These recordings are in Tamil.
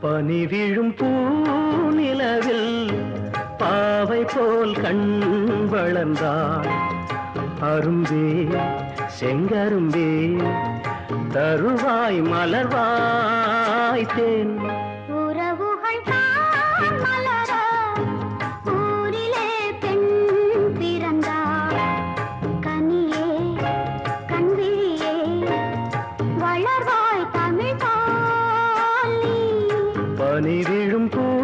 பனி விழும் பூநிலவில் பாவை போல் கண் வளர்ந்தாள் அரும்பே செங்கரும்பே தருவாய் மலர்வாய் தேன். உறவுகள் பனி விழும் பூநிலவே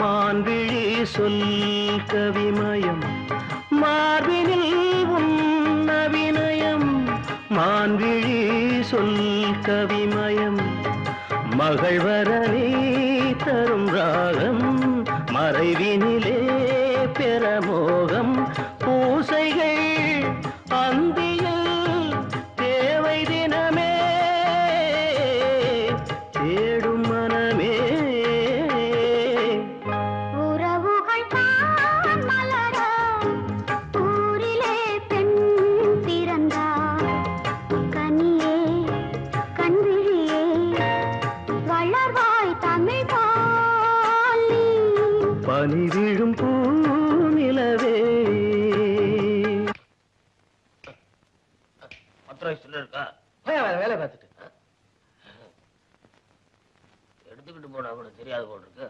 மான்விழி சொல் கவிமயம். மார்பினில் உன் அபிநயம். மான்விழி சொல் கவிமயம். மகள் வர தரும் ராகம். மறைவினிலே பெறமோகம் பனி விழும் பூநிலவே இருக்கா வேலை பார்த்துட்டு. எடுத்துக்கிட்டு போனா கூட தெரியாது போல் இருக்கு.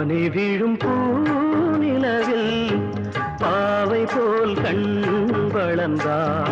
பனி விழும் பூநிலவில் பாவை போல் கண் வளர்ந்தார்.